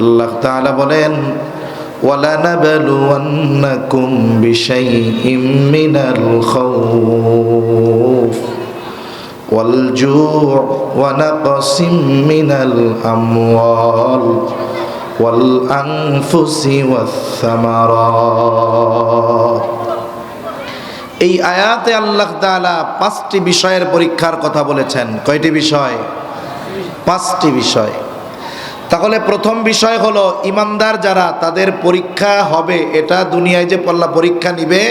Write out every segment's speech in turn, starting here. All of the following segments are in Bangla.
আল্লাহ তাআলা বলেন ولنبلونكم بشيء من الخوف والجوع ونقص من الأموال والأنفس والثمرات এই আয়াতে আল্লাহ তাআলা পাঁচটি বিষয়ের পরীক্ষার কথা বলেছেন কয়টি বিষয় পাঁচটি বিষয় তাহলে প্রথম বিষয় হলো, ইমানদার যারা, তাদের পরীক্ষা হবে। এটা দুনিয়ায় যে পল্লা পরীক্ষা নিবে,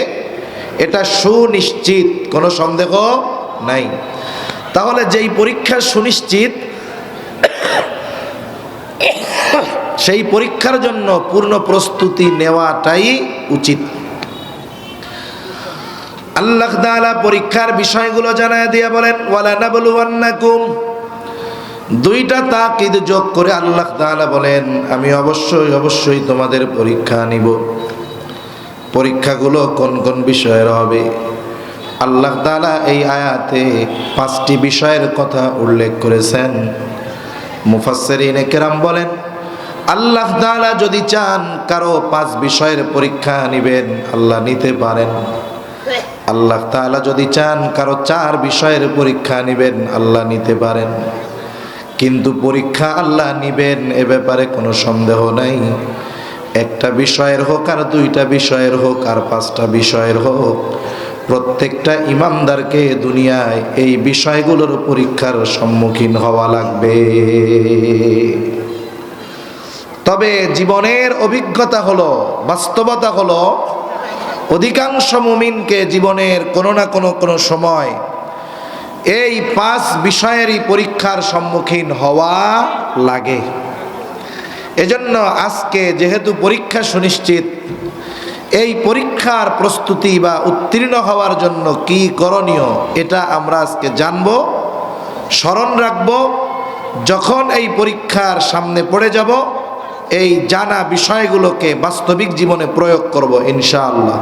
এটা সুনিশ্চিত, কোনো সন্দেহ নাই। তাহলে যেই পরীক্ষা সুনিশ্চিত, সেই পরীক্ষার জন্য পূর্ণ প্রস্তুতি নেওয়াটাই উচিত। আল্লাহ পরীক্ষার বিষয়গুলো জানায় দিয়ে বলেন ওয়ালা নাবলুওয়ান্নাকুম দুইটা তাকিদ যোগ করে আল্লাহ তাআলা বলেন, আমি অবশ্যই অবশ্যই তোমাদের পরীক্ষা নিব। পরীক্ষাগুলো কোন কোন বিষয়ের হবে? আল্লাহ তাআলা এই আয়াতে পাঁচটি বিষয়ের কথা উল্লেখ করেছেন। মুফাসসিরিন কেরাম বলেন, আল্লাহ তাআলা যদি চান কারও পাঁচ বিষয়ের পরীক্ষা নিবেন, আল্লাহ নিতে পারেন। আল্লাহ তাআলা যদি চান কারও চার বিষয়ের পরীক্ষা নিবেন, আল্লাহ নিতে পারেন। কিন্তু পরীক্ষা আল্লাহ নিবেন, এ ব্যাপারে কোনো সন্দেহ নাই। একটা বিষয়ের হোক আর দুইটা বিষয়ের হোক আর পাঁচটা বিষয়ের হোক, প্রত্যেকটা ইমানদারকে দুনিয়ায় এই বিষয়গুলোর পরীক্ষার সম্মুখীন হওয়া লাগবে। তবে জীবনের অভিজ্ঞতা হলো, বাস্তবতা হলো, অধিকাংশ মুমিনকে জীবনের কোনো না কোনো কোনো সময় এই পাঁচ বিষয়েরই পরীক্ষার সম্মুখীন হওয়া লাগে। এজন্য আজকে যেহেতু পরীক্ষা সুনিশ্চিত, এই পরীক্ষার প্রস্তুতি বা উত্তীর্ণ হওয়ার জন্য কি করণীয় এটা আমরা আজকে জানব, স্মরণ রাখব, যখন এই পরীক্ষার সামনে পড়ে যাব, এই জানা বিষয়গুলোকে বাস্তবিক জীবনে প্রয়োগ করব ইনশাআল্লাহ।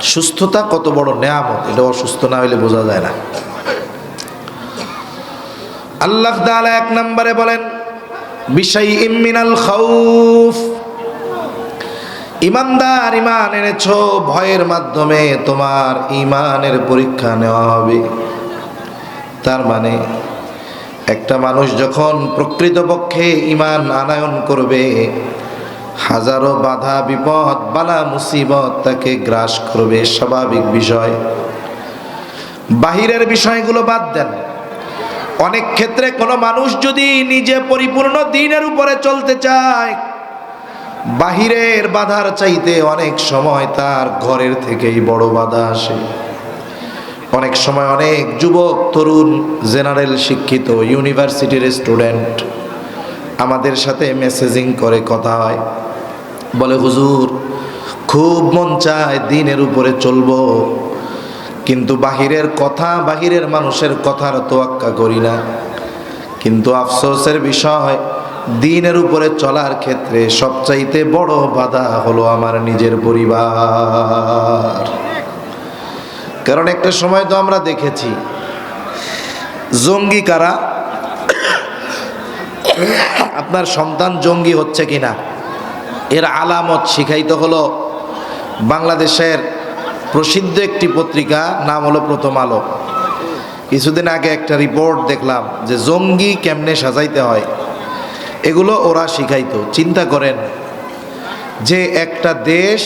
সুস্থতা কত বড় নেয়ামত, এটা অসুস্থ না হইলে বোঝা যায় না। আল্লাহ তাআলা এক নম্বরে বলেন বিষয় ইমিনাল খাউফ। ইমানদার ইমান এনেছো, ভয়ের মাধ্যমে তোমার ইমানের পরীক্ষা নেওয়া হবে। তার মানে একটা মানুষ যখন প্রকৃতপক্ষে ইমান আনায়ন করবে হাজারো বাধা, বিপদ, বালা, মুসিবত তাকে গ্রাস করবে, স্বাভাবিক বিষয়। বাহিরের বিষয়গুলো বাদ দেন। অনেক ক্ষেত্রে কোনো মানুষ যদি নিজে পরিপূর্ণ দিনের উপরে চলতে চায়, বাহিরের বাধার চাইতে অনেক সময় তার ঘরের থেকেই বড় বাধা আসে। অনেক সময় অনেক যুবক, তরুণ, জেনারেল শিক্ষিত, ইউনিভার্সিটির স্টুডেন্ট আমাদের সাথে মেসেজিং করে কথা হয়। বলে, হুজুর, খুব মন চায় দিনের উপরে চলবো, কিন্তু বাহিরের কথা, বাহিরের মানুষের কথার তোয়াক্কা করি না। কিন্তু আফসোসের বিষয়, দিনের উপরে চলার ক্ষেত্রে সবচাইতে বড় বাধা হলো আমার নিজের পরিবার। কারণ একটা সময় তো আমরা দেখেছি, জঙ্গি কারা? আপনার সন্তান জঙ্গি হচ্ছে কিনা? এর আলামত শিখাইতে হলো বাংলাদেশের প্রসিদ্ধ একটি পত্রিকা নাম হলো প্রথম আলো। কিছুদিন আগে একটা রিপোর্ট দেখলাম যে জঙ্গি কেমনে সাজাইতে হয়। এগুলো ওরা শিখাইতো। চিন্তা করেন যে একটা দেশ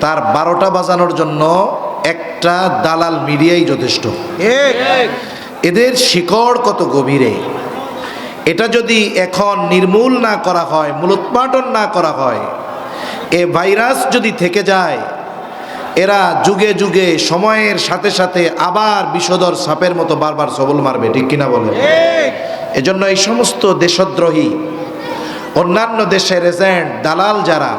তার বারোটা বাজানোর জন্য একটা দালাল মিডিয়াই যথেষ্ট। এদের শিকড় কত গভীরে? এটা যদি এখন নির্মূল না করা হয় মূলোৎপাটন না করা হয় এ ভাইরাস যদি থেকে যায় এরা যুগে যুগে সময়ের সাথে সাথে আবার বিষধর সাপের মতো বারবার সবল মারবে ঠিক কিনা বলে এজন্য এই সমস্ত দেশদ্রোহী অন্যান্য দেশের এজেন্ট দালাল যারা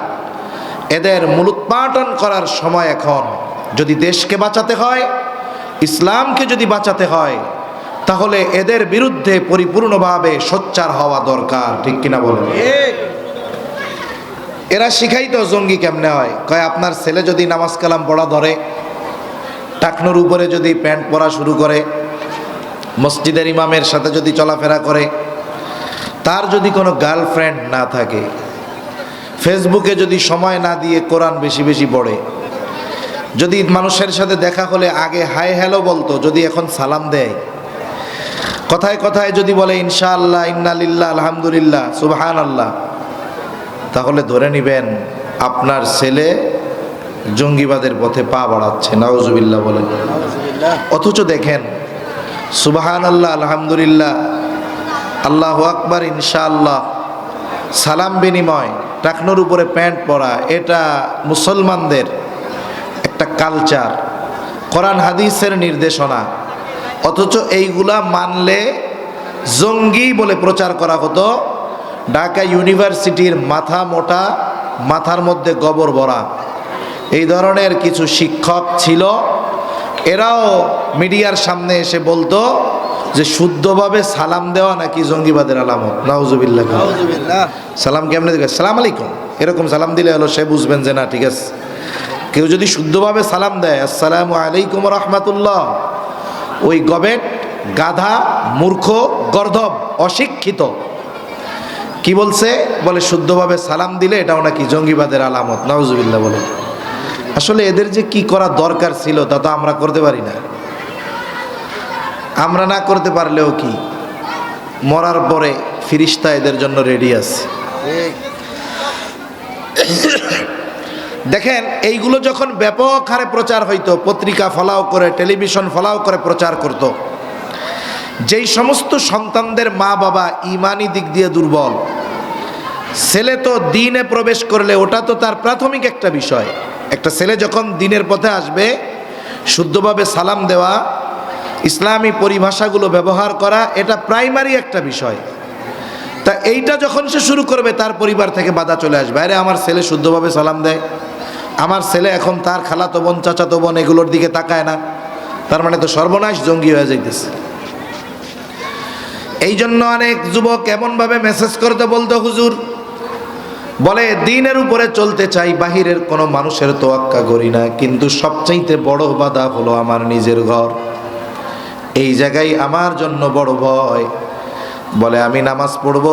এদের মূলোৎপাটন করার সময় এখন যদি দেশকে বাঁচাতে হয় ইসলামকে যদি বাঁচাতে হয় তাহলে এদের বিরুদ্ধে পরিপূর্ণভাবে সোচ্চার হওয়া দরকার, ঠিক কিনা বলেন? এরা শিখাই তো জঙ্গি কেমনে হয়? কয়, আপনার ছেলে যদি নামাজ কালাম পড়া ধরে, টাকনোর উপরে যদি প্যান্ট পরা শুরু করে, মসজিদের ইমামের সাথে যদি চলাফেরা করে, তার যদি কোনো গার্লফ্রেন্ড না থাকে, ফেসবুকে যদি সময় না দিয়ে কোরআন বেশি বেশি পড়ে, যদি মানুষের সাথে দেখা হলে আগে হাই হ্যালো বলতো, যদি এখন সালাম দেয় কথায় কথায় যদি বলে ইনশাআল্লাহ ইন্নালিল্লাহ আলহামদুলিল্লাহ সুবহান আল্লাহ তাহলে ধরে নিবেন আপনার ছেলে জঙ্গিবাদের পথে পা বাড়াচ্ছে। নাউজুবিল্লাহ বলেন। অথচ দেখেন সুবাহান আল্লাহ আলহামদুলিল্লাহ আল্লাহ আকবার ইনশাআল্লাহ সালাম বিনিময় টাকনোর উপরে প্যান্ট পরা এটা মুসলমানদের একটা কালচার। কোরআন হাদিসের নির্দেশনা। অথচ এইগুলা মানলে জঙ্গি বলে প্রচার করা হতো। ঢাকা ইউনিভার্সিটির মাথা মোটা মাথার মধ্যে গবর ভরা। এই ধরনের কিছু শিক্ষক ছিল। এরাও মিডিয়ার সামনে এসে বলতো যে শুদ্ধভাবে সালাম দেওয়া নাকি জঙ্গিবাদের আলামত? নাউজুবিল্লাহ। সালাম কেমনে দিবে? সালাম আলাইকুম। এরকম সালাম দিলে হলো সে বুঝবেন যে না ঠিক আছে। কেউ যদি শুদ্ধভাবে সালাম দেয় আসসালামু আলাইকুম রহমাতুল্লাহ। ওই গবেট, গাধা, মূর্খ, গর্ধব, অশিক্ষিত। কি বলছে? বলে শুদ্ধভাবে সালাম দিলে এটাও নাকি জঙ্গিবাদের আলামত। নওজুবিল্লাহ বলে। আসলে এদের যে কি করা দরকার ছিল তা তো আমরা করতে পারি না। আমরা না করতে পারলেও কি? মরার পরে ফিরিস্তা এদের জন্য রেডি আছে। দেখেন, এইগুলো যখন ব্যাপক হারে প্রচার হইতো, পত্রিকা ফলাও করে, টেলিভিশন ফলাও করে প্রচার করত। যেই সমস্ত সন্তানদের মা বাবা ইমানি দিক দিয়ে দুর্বল, ছেলে তো দিনে প্রবেশ করলে ওটা তো তার প্রাথমিক একটা বিষয়। একটা ছেলে যখন দিনের পথে আসবে, শুদ্ধভাবে সালাম দেওয়া, ইসলামী পরিভাষাগুলো ব্যবহার করা, এটা প্রাইমারি একটা বিষয়। তা এইটা যখন সে শুরু করবে, তার পরিবার থেকে বাধা চলে আসবে। আরে আমার ছেলে শুদ্ধভাবে সালাম দেয়। আমার ছেলে এখন তার খালাতো বোন, চাচাতো বোন এগুলোর দিকে তাকায় না। তার মানে তো সর্বনাশ জঙ্গি হয়ে যাইতেছে। এই জন্য অনেক যুবক এমনভাবে মেসেজ করতে বলতো, হুজুর, বলে, দিনের উপরে চলতে চাই, বাহিরের কোনো মানুষের তোয়াক্কা করি না, কিন্তু সবচাইতে বড় বাধা হলো আমার নিজের ঘর। এই জায়গায় আমার জন্য বড় ভয়। বলে, আমি নামাজ পড়ব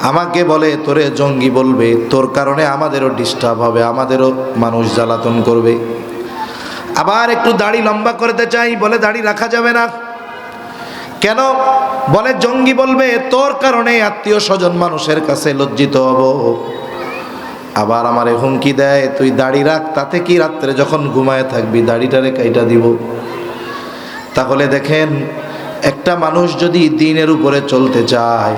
আমাকে বলে, তোরে জঙ্গি বলবে, তোর কারণে আমাদেরও ডিস্টার্ব হবে, আমাদেরও মানুষ জ্বালাতন করবে। আবার একটু দাড়ি লম্বা করতে চাই, বলে, দাড়ি রাখা যাবে না। কেন? বলে, জঙ্গি বলবে, তোর কারণে আত্মীয় স্বজন মানুষের কাছে লজ্জিত হব। আবার আমারে হুমকি দেয়, তুই দাড়ি রাখ, তাতে কি রাত্রে যখন ঘুমায় থাকবি, দাড়িটারে কাইটা দিব? তাহলে দেখেন, একটা মানুষ যদি দিনের উপরে চলতে চায়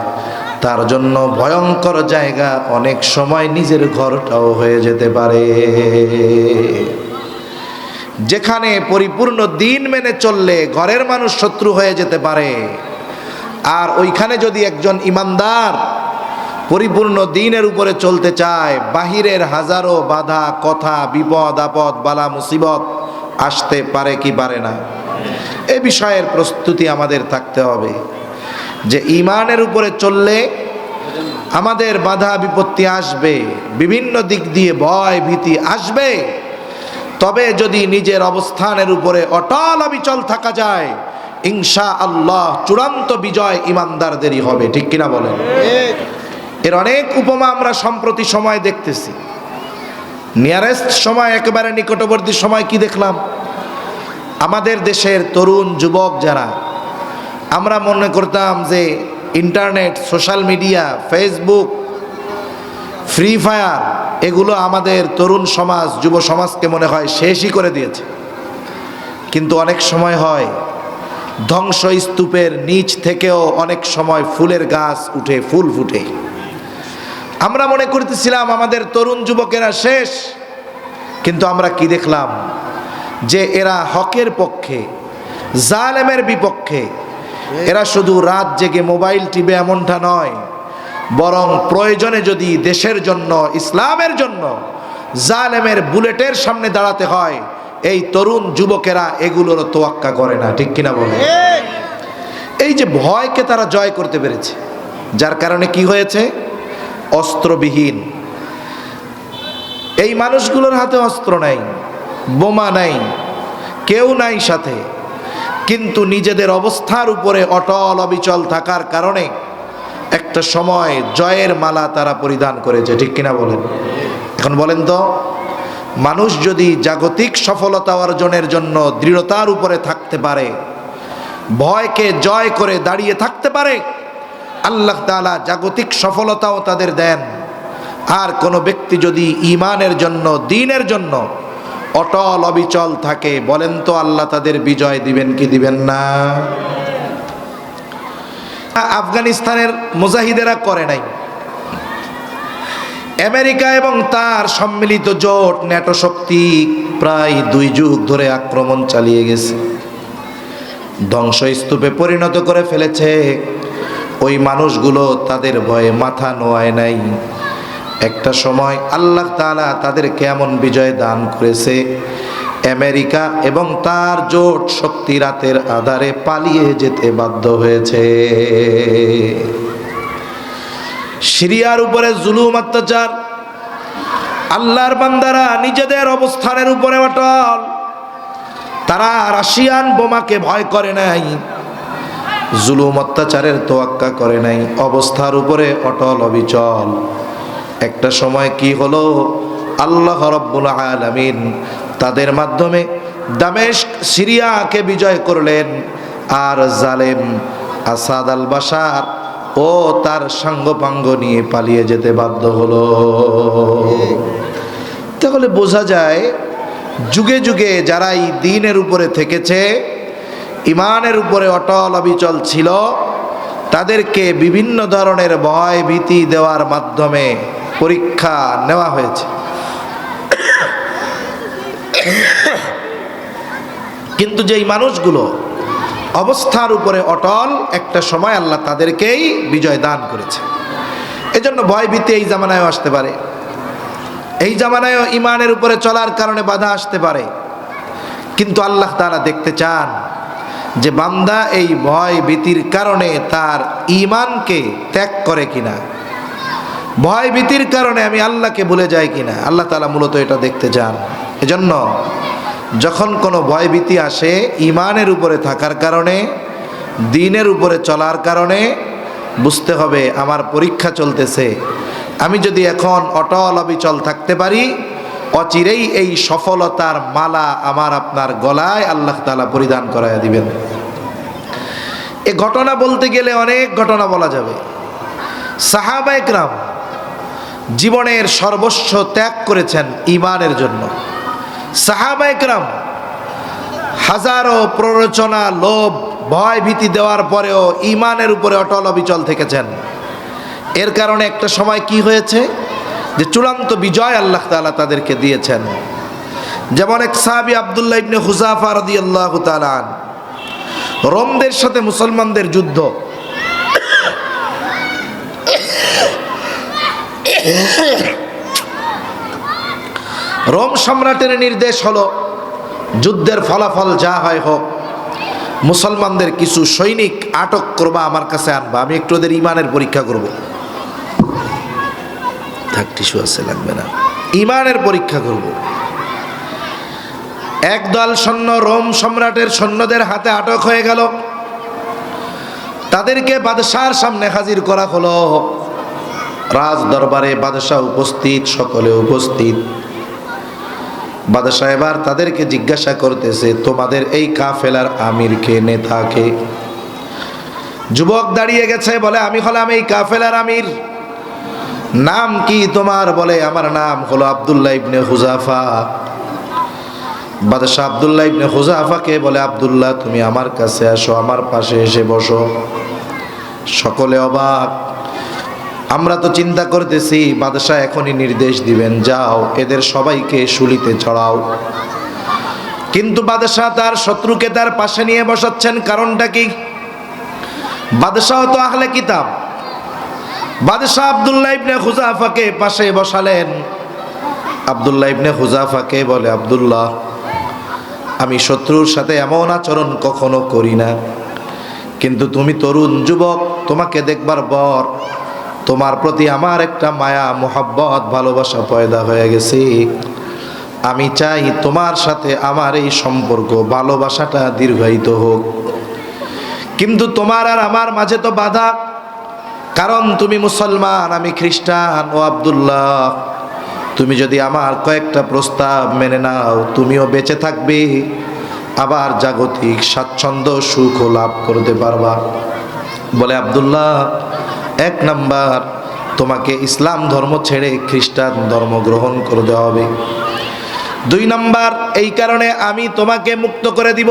তার জন্য ভয়ঙ্কর জায়গা, অনেক সময় নিজের ঘরটাও হয়ে যেতে পারে। যেখানে পরিপূর্ণ দিন মেনে চললে ঘরের মানুষ শত্রু হয়ে যেতে পারে। আর ওইখানে যদি একজন ইমানদার পরিপূর্ণ দিনের উপরে চলতে চায়, বাহিরের হাজারো বাধা, কথা, বিপদ, আপদ, বালা, মুসিবত আসতে পারে কি পারে না? এ বিষয়ের প্রস্তুতি আমাদের থাকতে হবে। যে ইমানের উপরে চললে আমাদের বাধা বিপত্তি আসবে, বিভিন্ন দিক দিয়ে ভয় ভীতি আসবে। তবে যদি নিজের অবস্থানের উপরে অটল অবিচল থাকা যায় ইনশা আল্লাহ চূড়ান্ত বিজয় ইমানদারদেরই হবে, ঠিক কিনা বলেন? এর অনেক উপমা আমরা সম্প্রতি সময় দেখতেছি। নিয়ারেস্ট সময়, একেবারে নিকটবর্তী সময় কি দেখলাম? আমাদের দেশের তরুণ যুবক যারা আমরা মনে করতাম যে internet, social media, Facebook, Free Fire, এগুলো আমাদের তরুণ সমাজ, যুব সমাজকে মনে হয় শেষই করে দিয়েছে। কিন্তু অনেক সময় হয় ধ্বংস স্তূপের নিচ থেকেও অনেক সময় ফুলের গাছ উঠে, ফুল ফুটে। আমরা মনে করতেছিলাম আমাদের তরুণ যুবকেরা শেষ, কিন্তু আমরা কি দেখলাম? যে এরা হকের পক্ষে, জালেমের বিপক্ষে এরা শুধু রাত জেগে মোবাইল টিভি এমনটা নয়, বরং প্রয়োজনে যদি দেশের জন্য, ইসলামের জন্য জালেমের বুলেটের সামনে দাঁড়াতে হয়, এই তরুণ যুবকেরা এগুলোর তোয়াক্কা করে না, ঠিক কিনা বলে? এই যে ভয়কে তারা জয় করতে পেরেছে, যার কারণে কি হয়েছে? অস্ত্রবিহীন। এই মানুষগুলোর হাতে অস্ত্র নাই, বোমা নাই, কেউ নাই সাথে। কিন্তু নিজেদের অবস্থার উপরে অটল অবিচল থাকার কারণে একটা সময় জয়ের মালা তারা পরিধান করেছে, ঠিক কিনা বলেন? এখন বলেন তো, মানুষ যদি জাগতিক সফলতা অর্জনের জন্য দৃঢ়তার উপরে থাকতে পারে, ভয়কে জয় করে দাঁড়িয়ে থাকতে পারে, আল্লাহ তাআলা জাগতিক সফলতাও তাদের দেন। আর কোনো ব্যক্তি যদি ইমানের জন্য, দিনের জন্য অটল অবিচল থাকে। বলেন তো আল্লাহ তাদের বিজয় দিবেন কি দিবেন না? আফগানিস্তানের মুজাহিদেরা করে নাই। আমেরিকা এবং তার সম্মিলিত জোট ন্যাটো শক্তি প্রায় দুই যুগ ধরে আক্রমণ চালিয়ে গেছে। ধ্বংসস্তূপে পরিণত করে ফেলেছে। ওই মানুষগুলো তাদের ভয়ে মাথা নোয়ায় নাই। একটা সময় আল্লাহ তাআলা তাদের কেমন বিজয় দান করেছে? আমেরিকা এবং তার জোট শক্তি রাতের আধারে পালিয়ে যেতে বাধ্য হয়েছে। সিরিয়ার উপরে জুলুম, অত্যাচার, আল্লাহর বান্দারা নিজেদের অবস্থানের উপরে অটল। তারা রাশিয়ান বোমাকে ভয় করে নাই, জুলুম, অত্যাচারের তোয়াক্কা করে নাই, অবস্থার উপরে অটল, অবিচল। একটা সময় কি হলো? আল্লাহ রব্বুল আলামিন তাদের মাধ্যমে দামেস্ক, সিরিয়াকে বিজয় করলেন। আর জালেম আসাদ আল বাসার ও তার সাঙ্গপাঙ্গ নিয়ে পালিয়ে যেতে বাধ্য হলো। তাহলে বোঝা যায়, যুগে যুগে যারা এই দিনের উপরে থেকেছে ইমানের উপরে অটল অবিচল ছিল, তাদেরকে বিভিন্ন ধরনের ভয় ভীতি দেওয়ার মাধ্যমে পরীক্ষা নেওয়া হয়েছে। কিন্তু যেই মানুষগুলো অবস্থার উপরে অটল, একটা সময় আল্লাহ তাদেরকেই বিজয় দান করেছে। এজন্য ভয় ভীতি এই জামানায়ও আসতে পারে। এই জামানায়ও ইমানের উপরে চলার কারণে বাধা আসতে পারে। কিন্তু আল্লাহ তারা দেখতে চান যে বান্দা এই ভয় ভীতির কারণে তার ইমানকে ত্যাগ করে কিনা। ভয় ভীতির কারণে আমি আল্লাহকে ভুলে যাই কিনা? আল্লাহ তালা মূলত এটা দেখতে চান। এজন্য যখন কোনো ভয় ভীতি আসে ইমানের উপরে থাকার কারণে, দিনের উপরে চলার কারণে, বুঝতে হবে আমার পরীক্ষা চলতেছে। আমি যদি এখন অটল অবিচল থাকতে পারি, অচিরেই এই সফলতার মালা আমার আপনার গলায় আল্লাহ তালা পরিধান করাইয়া দিবেন। এ ঘটনা বলতে গেলে অনেক ঘটনা বলা যাবে। সাহাবা একরাম জীবনের সর্বস্ব ত্যাগ করেছেন ইমানের জন্য। সাহাবা একরাম হাজারো প্ররোচনা, লোভ, ভয় ভীতি দেওয়ার পরেও ইমানের উপরে অটল অবিচল থেকেছেন। এর কারণে একটা সময় কি হয়েছে? যে চূড়ান্ত বিজয় আল্লাহ তাআলা তাদেরকে দিয়েছেন। যেমন এক সাহাবি আবদুল্লাহ ইবনে হুজাফা রাদিয়াল্লাহু তাআলা আন। রোমদের সাথে মুসলমানদের যুদ্ধ। রোম সম্রাটের নির্দেশ হলো, যুদ্ধের ফলাফল যা হয় হোক, মুসলমানদের কিছু সৈনিক আটক করবা আমার কাছে আনবা, আমি একটু ওদের ইমানের পরীক্ষা করব। থাক, টিস্যু আছে, লাগবে না। ইমানের পরীক্ষা করব। একদল সৈন্য রোম সম্রাটের সৈন্যদের হাতে আটক হয়ে গেল। তাদেরকে বাদশার সামনে হাজির করা হলো। রাজ দরবারে বাদশাহ উপস্থিত, সকলে উপস্থিত। বাদশাহ এবার তাদেরকে জিজ্ঞাসা করতেছে, তোমাদের এই কাফেলার আমির কে, নেতা কে? যুবক দাঁড়িয়ে গেছে, বলে, আমি হলাম এই কাফেলার আমির। নাম কি তোমার? বলে, আমার নাম হলো আবদুল্লাহ ইবনে হুজাফা। বাদশাহ আবদুল্লাহ ইবনে হুজাফাকে বলে, আবদুল্লাহ, তুমি আমার কাছে আসো, আমার পাশে এসে বসো। সকলে অবাক। আমরা তো চিন্তা করতেছি, বাদশাহ এখনই নির্দেশ দিবেন, যাও, এদের সবাইকে শুলিতে চড়াও কিন্তু বাদশাহ তার শত্রুকে তার পাশে নিয়ে বসাচ্ছেন, কারণটা কি? বাদশাহ তো আহলে কিতাব। বাদশাহ আবদুল্লাহ ইবনে হুজাফাকে পাশে বসালেন। আবদুল্লাহ ইবনে হুজাফাকে বলে, আবদুল্লাহ, আমি শত্রুর সাথে এমন আচরণ কখনো করি না। কিন্তু তুমি তরুণ যুবক, তোমাকে দেখবার পর তোমার প্রতি আমার একটা মায়া, মোহাব্বত, ভালোবাসা পয়দা হয়ে গেছে। আমি চাই তোমার সাথে আমার এই সম্পর্ক, ভালোবাসাটা দীর্ঘায়িত হোক। কিন্তু তোমার আর আমার মাঝে তো বাধা। কারণ তুমি মুসলমান, আমি খ্রিস্টান, ও আবদুল্লাহ। তুমি যদি আমার কয়েকটা প্রস্তাব মেনে নাও, তুমিও বেঁচে থাকবে। আবার জাগতিক স্বাচ্ছন্দ্য সুখ লাভ করতে পারবা। বলে আব্দুল্লাহ এক নাম্বার, তোমাকে ইসলাম ধর্ম ছেড়ে খ্রিস্টান ধর্ম গ্রহণ করে দেওয়া হবে। দুই নাম্বার, এই কারণে আমি তোমাকে মুক্ত করে দিব।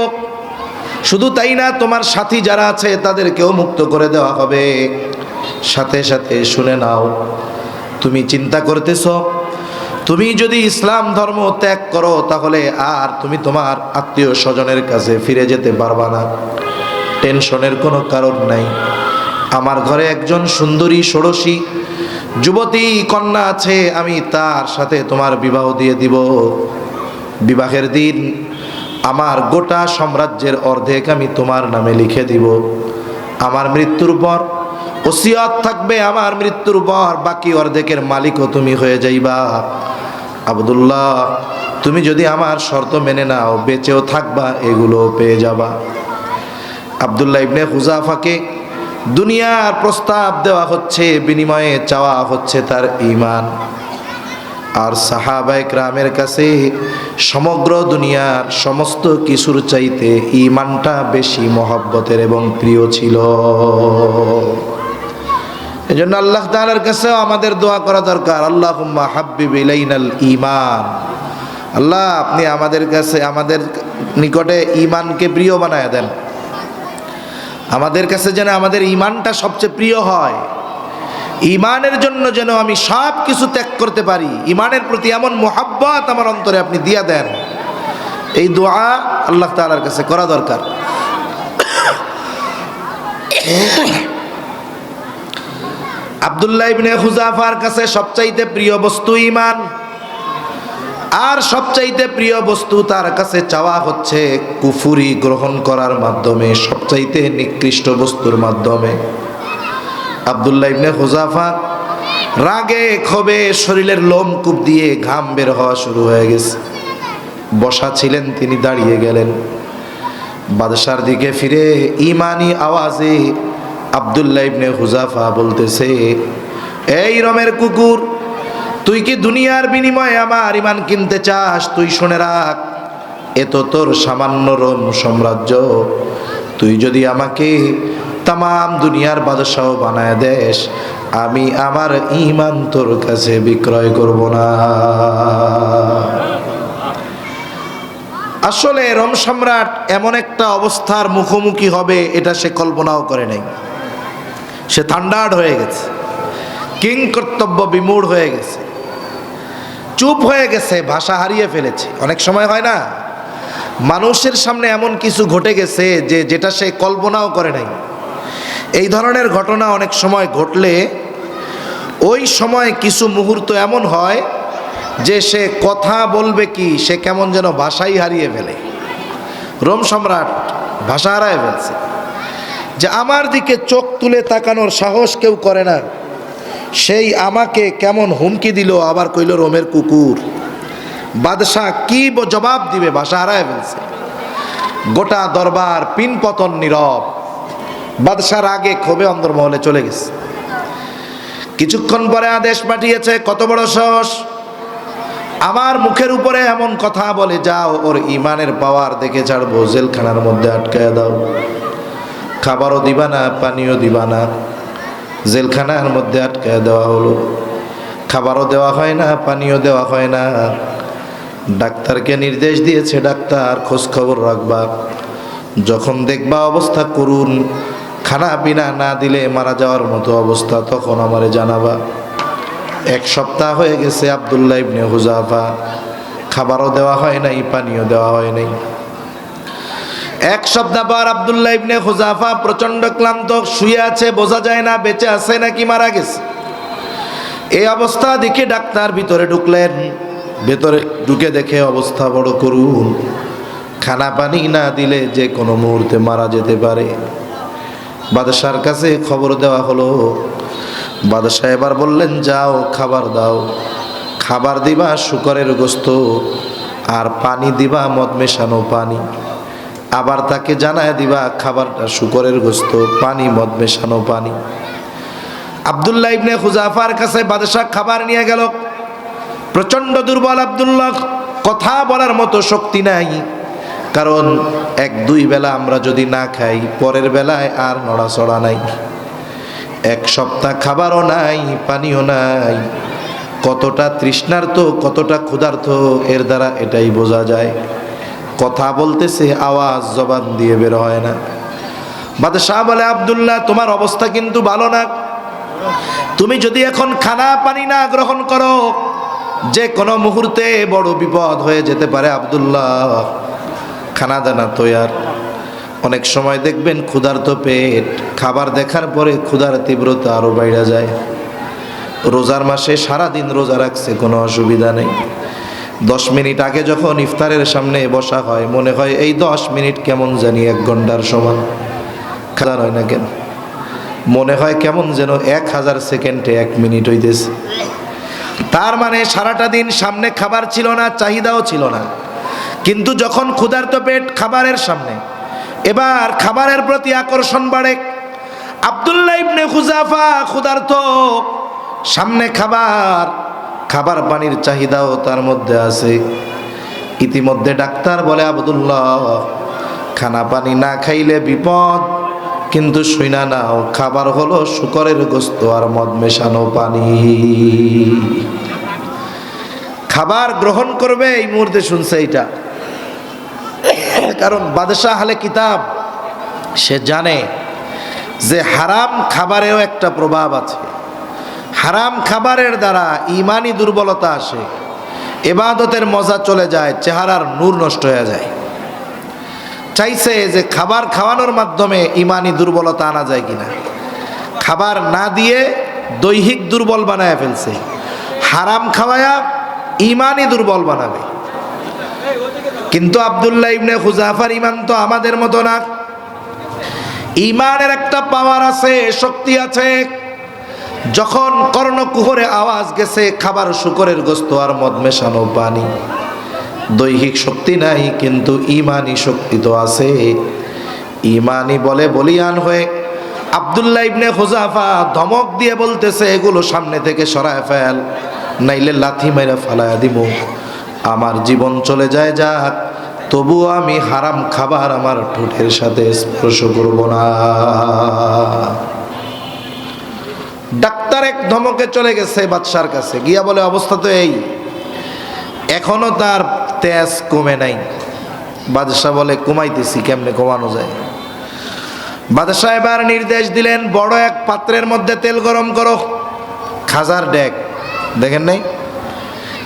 শুধু তাই না, তোমার সাথী যারা আছে, তাদেরকেও মুক্ত করে দেওয়া হবে। সাথে সাথে শুনে নাও, তুমি চিন্তা করতেছ, তুমি যদি ইসলাম ধর্ম ত্যাগ করো, তাহলে আর তুমি তোমার আত্মীয় স্বজনের কাছে ফিরে যেতে পারবা না। টেনশনের কোনো কারণ নাই। আমার ঘরে একজন সুন্দরী ষোড়শী যুবতী কন্যা আছে, আমি তার সাথে তোমার বিবাহ দিয়ে দিব। বিবাহের দিন আমার গোটা সাম্রাজ্যের অর্ধেক আমি তোমার নামে লিখে দিব। আমার মৃত্যুর পর ওসিয়ত থাকবে আমার মৃত্যুর পর, বাকি অর্ধেকের মালিকও তুমি হয়ে যাইবা। আবদুল্লাহ, তুমি যদি আমার শর্ত মেনে নাও, বেঁচেও থাকবা এগুলো পেয়ে যাবা। আবদুল্লাহ ইবনে হুজাফাকে দুনিয়ার প্রস্তাব দেওয়া হচ্ছে, বিনিময়ে চাওয়া হচ্ছে তার ঈমান। আর সাহাবায়ে গ্রামের কাছে সমগ্র দুনিয়ার সমস্ত কিছুর চাইতে ইমানটা বেশি মহব্বতের এবং প্রিয় ছিল। এই জন্য আল্লাহ তাআলার কাছেও আমাদের দোয়া করা দরকার। আল্লাহ হাব্বিব ইলাইনাল ঈমান। আল্লাহ, আপনি আমাদের কাছে, আমাদের নিকটে ইমানকে প্রিয় বানায় দেন। আমাদের কাছে যেন আমাদের ইমানটা সবচেয়ে প্রিয় হয়। ইমানের জন্য যেন আমি সব কিছু ত্যাগ করতে পারি। ইমানের প্রতি এমন মোহাব্বত আমার অন্তরে আপনি দিয়া দেন। এই দোয়া আল্লাহ তালার কাছে করা দরকার। আবদুল্লাহ ইবনে হুজাফার কাছে সবচাইতে প্রিয় বস্তু ইমান। আর সবচাইতে প্রিয় বস্তু তার কাছে চাওয়া হচ্ছে কুফুরি গ্রহণ করার মাধ্যমে, সবচাইতে নিকৃষ্ট বস্তুর মাধ্যমে। আবদুল্লাহ ইবনে হুজাফা রাগে ক্ষোভে শরীরের লোম কূপ দিয়ে ঘাম বের হওয়া শুরু হয়ে গেছে। বসা ছিলেন, তিনি দাঁড়িয়ে গেলেন। বাদশার দিকে ফিরে ইমানি আওয়াজে আবদুল্লাহ ইবনে হুজাফা বলতেছে, এই রমের কুকুর তুই কি দুনিয়ার বিনিময়ে আমার ইমান কিনতে চাস? তুই শুনে রাখ, এ তো তোর সামান্য রোম সাম্রাজ্য। তুই যদি আমাকে তাম দুনিয়ার বাদশাহ বানায় দেশ আমি আমার ইমান তোর কাছে বিক্রয় করব না। আসলে রোম সম্রাট এমন একটা অবস্থার মুখোমুখি হবে, এটা সে কল্পনাও করে নাই। সে থান্ডার্ড হয়ে গেছে কিং কর্তব্য বিমূঢ় হয়ে গেছে। চুপ হয়ে গেছে, ভাষা হারিয়ে ফেলেছে। অনেক সময় হয় না? মানুষের সামনে এমন কিছু ঘটে গেছে যে, যেটা সে কল্পনাও করে নাই। এই ধরনের ঘটনা অনেক সময় ঘটলে, ওই সময় কিছু মুহূর্ত এমন হয় যে, সে কথা বলবে কি, সে কেমন যেন ভাষাই হারিয়ে ফেলে। রোম সম্রাট ভাষা হারায় ফেলছে। যে, আমার দিকে চোখ তুলে তাকানোর সাহস কেউ করে না। সেই আমাকে কেমন হুমকি দিল, আবার কইল রোমের কুকুর। বাদশাহ কি জবাব দিবে, ভাষা হারায় ফেলছে। গোটা দরবার পিন পতন নীরব। বাদশার আগে ক্ষোভে অন্দরমহলে চলে গেছে। কিছুক্ষণ পরে আদেশ পাঠিয়েছে, কত বড় সাহস। আমার মুখের উপরে এমন কথা বলে যাও, ওর ইমানের পাওয়ার দেখে ছাড়বো জেলখানার মধ্যে আটকায় দাও। খাবারও দিবা না পানিও দিবা না জেলখানার মধ্যে আটকে দেওয়া হলো। খাবারও দেওয়া হয় না, পানিও দেওয়া হয় না। ডাক্তারকে নির্দেশ দিয়েছে, ডাক্তার খোঁজ খবর রাখবা। যখন দেখবা অবস্থা করুন, খানা পিনা না দিলে মারা যাওয়ার মতো অবস্থা, তখন আমারে জানাবা। এক সপ্তাহ হয়ে গেছে আবদুল্লাহ ইবনে হুজাফা। খাবারও দেওয়া হয় নাই, পানিও দেওয়া হয় নাই। এক সপ্তাহ পর আবদুল্লাহ ইবনে হুজাফা প্রচণ্ড ক্লান্ত, শুয়ে আছে, বোঝা যায় না, বেঁচে আছে নাকি মারা গেছে। এই অবস্থা দেখে ডাক্তার ভিতরে ঢুকলেন। ভেতরে ঢুকে দেখে অবস্থা বড় করুন খানা পানি না দিলে যে কোনো মুহূর্তে মারা যেতে পারে। বাদশার কাছে খবর দেওয়া হলো, বাদশাহ এবার বললেন, যাও, খাবার দাও। খাবার দিবা, শুকরের গোস্ত। আর পানি দিবা, মদ মেশানো পানি। আবার তাকে জানায় দিবা, খাবারটা শুকরের গোস্ত, পানি, মদ মেশানো পানি। আবদুল্লাহ ইবনে হুজাফার কাছে বাদশাহ খাবার নিয়ে গেল। প্রচণ্ড দুর্বল আবদুল্লাহ, কথা বলার মতো শক্তি নাই। কারণ এক দুই বেলা আমরা যদি না খাই, পরের বেলায় আর নড়াচড়া নাই। এক সপ্তাহ খাবারও নাই, পানিও নাই। কতটা তৃষ্ণার্থ কতটা ক্ষুধার্ত, এর দ্বারা এটাই বোঝা যায়। কথা বলতেছে, আওয়াজ, জবান দিয়ে বের হয় না। বাদশাহ বলে, আবদুল্লাহ, তোমার অবস্থা কিন্তু ভালো না। তুমি যদি এখন খানা পানি না গ্রহণ করো, যে কোনো মুহূর্তে বড় বিপদ হয়ে যেতে পারে, আবদুল্লাহ। খানা দানা তৈয়ার অনেক সময় দেখবেন ক্ষুধার্ত পেট, খাবার দেখার পরে ক্ষুধার তীব্রতা আরও বাইরে যায়। রোজার মাসে সারা দিন রোজা রাখছে, কোনো অসুবিধা নেই। দশ মিনিট আগে যখন ইফতারের সামনে বসা হয়, মনে হয় এই দশ মিনিট কেমন জানি এক ঘণ্টার সমান। খাদার হয় না কেন? মনে হয় কেমন যেন এক হাজার সেকেন্ডে এক মিনিট হইতেছে। তার মানে সারাটা দিন সামনে খাবার ছিল না, চাহিদাও ছিল না। কিন্তু যখন ক্ষুধার্ত পেট খাবারের সামনে, এবার খাবারের প্রতি আকর্ষণ বাড়ে। আবদুল্লাহ ইবনে খুজাফা ক্ষুধার্ত সামনে খাবার খাবার পানির চাহিদাও তার মধ্যে আছে। ইতিমধ্যে ডাক্তার বলে, আবদুল্লাহ, খানা পানি না খাইলে বিপদ, কিন্তু শুইনা নাও। খাবার হলো শুকরের গোস্ত আর মদ মেশানো পানি। খাবার গ্রহণ করবে, এই মুহূর্তে শুনছে এইটা। কারণ বাদশাহ হালে কিতাব, সে জানে যে হারাম খাবারেও একটা প্রভাব আছে। হারাম খাবারের দ্বারা ইমানি দুর্বলতা আসে, এবাদতের মজা চলে যায়, চেহারার নূর নষ্ট হয়ে যায়। চাইছে যে খাবার খাওয়ানোর মাধ্যমে ইমানি দুর্বলতা আনা যায় কিনা। খাবার না দিয়ে দৈহিক দুর্বল বানায় ফেলছে। হারাম খাওয়ায়া ইমানই দুর্বল বানাবে। কিন্তু আবদুল্লাহ ইবনে খুজাফার ইমান তো আমাদের মতো না। ইমানের একটা পাওয়ার আছে, শক্তি আছে। যখন কর্ণকুহরে আওয়াজ গেছে, খাবার শুকরের গোস্ত আর মদ মেশানো পানি। দৈহিক শক্তি নাই, কিন্তু ইমানি শক্তি তো আছে। ইমানি বলে বলিয়ান হয়ে আবদুল্লাহ ইবনে হুজাফা ধমক দিয়ে বলতেছে, এগুলো সামনে থেকে সরায় ফেল, নাইলে লাথি মেরে ফেলায় দিব। আমার জীবন চলে যায় যাক তবুও আমি হারাম খাবার আমার ঠোঁটের সাথে স্পর্শ করব না। এক ধমকে চলে গেছে বাদশার কাছে। গিয়া বলে, অবস্থা তো এই। এখনও তার তেজ কমে নাই। বাদশাহ বলে, কমাইতেছি, কেমনে কমানো যায়? বাদশাহ এবার নির্দেশ দিলেন, বড় এক পাত্রের মধ্যে তেল গরম করো, খাজার ড্যাগ দেখেন নাই?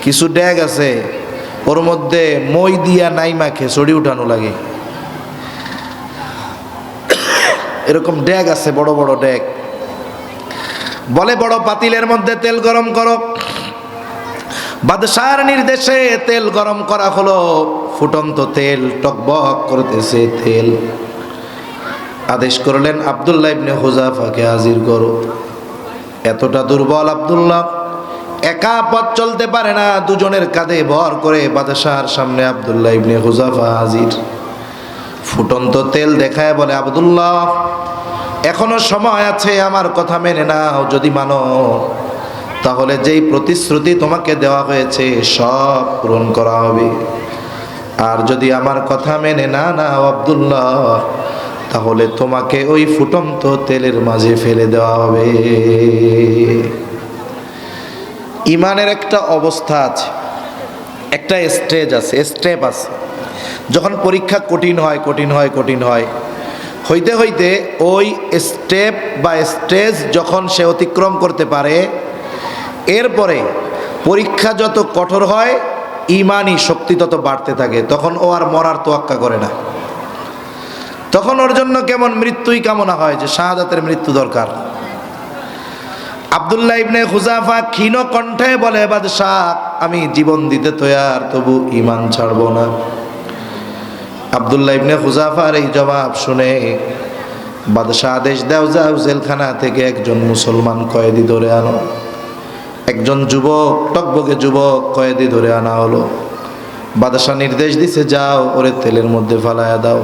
কিছু ড্যাগ আছে, ওর মধ্যে মই দিয়া নাই মাখে চড়ি উঠানো লাগে। এরকম ড্যাগ আছে, বড় বড় ড্যাগ বলে, বড় পাতিলের মধ্যে তেল গরম করো। বাদশার নির্দেশে তেল গরম করা হলো। ফুটন্ত তেল, টকবক করতেছে তেল। আদেশ করলেন আবদুল্লাহ ইবনে হুজাফাকে হাজির করো। এতটা দুর্বল আবদুল্লাহ, একা পথ চলতে পারে না, দুজনের কাঁধে ভর করে বাদশাহর সামনে আবদুল্লাহ ইবনে হুজাফা হাজির। ফুটন্ত তেল দেখায় বলে, আবদুল্লাহ এখনও সময় আছে, আমার কথা মেনে নাও, যদি মানো। তাহলে যেই প্রতিশ্রুতি তোমাকে দেওয়া হয়েছে, সব পূরণ করা হবে। আর যদি আমার কথা মেনে না নাও, আবদুল্লাহ, তাহলে তোমাকে ওই ফুটন্ত তেলের মাঝে ফেলে দেওয়া হবে। ইমানের একটা অবস্থা আছে, একটা স্টেজ আছে, স্টেপ আছে। যখন পরীক্ষা কঠিন হয় কঠিন হয় কঠিন হয় হইতে হইতে ওই স্টেপ বা স্টেজ যখন সে অতিক্রম করতে পারে, এরপরে পরীক্ষা যত কঠোর হয়, ইমানই শক্তি তত বাড়তে থাকে, তখন ও আর মরার তোয়াক্কা করে না। তখন ওর জন্য কেমন মৃত্যুই কামনা হয় যে শাহাদাতের মৃত্যু দরকার। আবদুল্লাহ ইবনে হুজাফা ক্ষীণ কণ্ঠে বলে, বাদশাহ, আমি জীবন দিতে তৈয়ার, তবু ইমান ছাড়ব না। আবদুল্লাহ ইবনে হুজাফার এই জবাব শুনে বাদশাহ আদেশ দেও, যাও জেলখানা থেকে একজন মুসলমান কয়েদি ধরে আনো। একজন যুবক টকবকে যুবক কয়েদি ধরে আনা হলো। বাদশাহ নির্দেশ দিছে, যাও, ওরে তেলের মধ্যে ফালায়া দাও।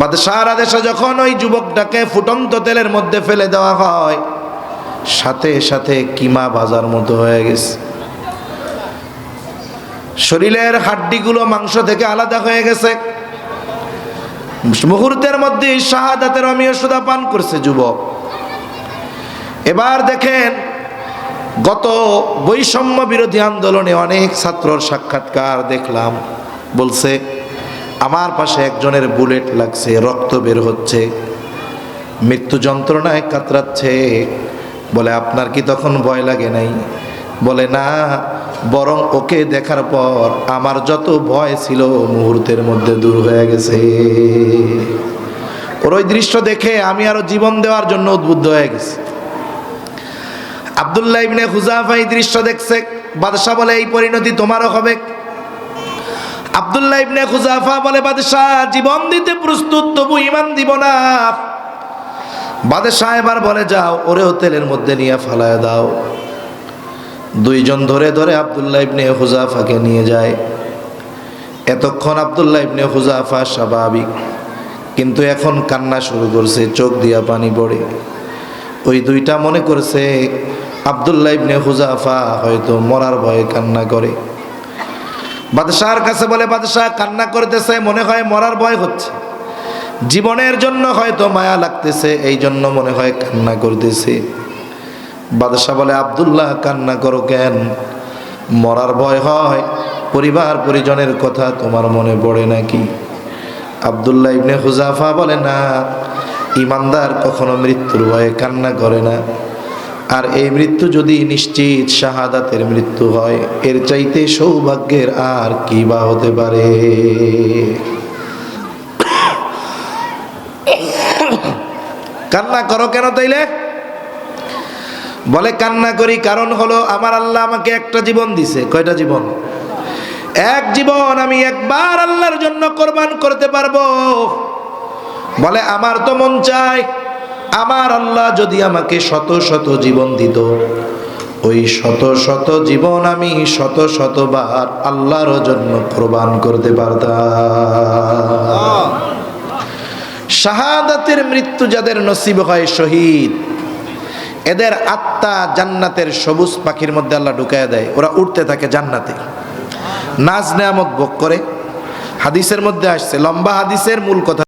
বাদশাহর আদেশে যখন ওই যুবকটাকে ফুটন্ত তেলের মধ্যে ফেলে দেওয়া হয়, সাথে সাথে কিমা বাজার মতো হয়ে গেছে। শরীরের হাড্ডিগুলো মাংস থেকে আলাদা হয়ে গেছে। মুহূর্তের মধ্যে শাহাদাতের অমীয় সুদা পান করছে যুবক। এবার দেখেন, গত বৈষম্য বিরোধী আন্দোলনে অনেক ছাত্রর সাক্ষাৎকার দেখলাম। বলছে, আমার পাশে একজনের বুলেট লাগছে, রক্ত বের হচ্ছে। মৃত্যু যন্ত্রণায় কাতরাচ্ছে। বলে, আপনার কি তখন ভয় লাগে নাই? বলে, না বরং ওকে দেখার পর আমার যত ভয় ছিল মুহূর্তের মধ্যে দূর হয়ে গেছে। ওর ওই দৃশ্য দেখে আমি আরও জীবন দেওয়ার জন্য উদ্বুদ্ধ হয়ে গেছি। আবদুল্লাহ ইবনে হুজাফা এই দৃশ্য দেখছে, বাদশাহ বলে, এই পরিণতি তোমারও হবে। আবদুল্লাহ ইবনে হুজাফা বলে, বাদশাহ, জীবন দিতে প্রস্তুত, তবু ইমান দিব না। বাদশাহ এবার বলে, যাও, ওরেও তেলের মধ্যে নিয়ে ফালায় দাও। দুইজন ধরে ধরে আবদুল্লাহ ইবনে হুজাফাকে নিয়ে যায়। এতক্ষণ আবদুল্লাহ ইবনে হুজাফা স্বাভাবিক, কিন্তু এখন কান্না শুরু করছে, চোখ দিয়া পানি পড়ে। ওই দুইটা মনে করছে, আবদুল্লাহ ইবনে হুজাফা হয়তো মরার ভয়ে কান্না করে। বাদশাহর কাছে বলে, বাদশাহ, কান্না করতেছে, মনে হয় মরার ভয় হচ্ছে। জীবনের জন্য হয়তো মায়া লাগতেছে এই জন্য মনে হয় কান্না করতেছে। বাদশাহ বলে, আবদুল্লাহ, কান্না করো কেন? মরার ভয় হয়। পরিবার, পরিজনের কথা তোমার মনে পড়ে নাকি? আবদুল্লাহ ইবনে হুজাফা বলে, না, ইমানদার কখনো মৃত্যুর ভয়ে কান্না করে না। আর এই মৃত্যু যদি নিশ্চিত শাহাদাতের মৃত্যু হয়, এর চাইতে সৌভাগ্যের আর কি বা হতে পারে? কান্না করো কেন তাইলে? বলে কান্না করি কারণ হলো আমার আল্লাহ আমাকে একটা জীবন দিছে। কয়টা জীবন? এক জীবন আমি একবার আল্লাহর জন্য কোরবান করতে পারব। বলে আমার তো মন চায় আমার আল্লাহ যদি আমাকে শত শত জীবন দিত। ওই শত শত জীবন আমি শত শতবার আল্লাহর জন্য কোরবান করতে পারতাম। শাহাদাতের মৃত্যু যাদের নসিব হয় শহীদ এদের আত্মা জান্নাতের সবুজ পাখির মধ্যে আল্লাহ ঢুকাই দেয়। ওরা উঠতে থাকে জান্নাতে। নাজ নেয়ামত ভোগ করে। হাদিসের মধ্যে আসছে, লম্বা হাদিসের মূল কথা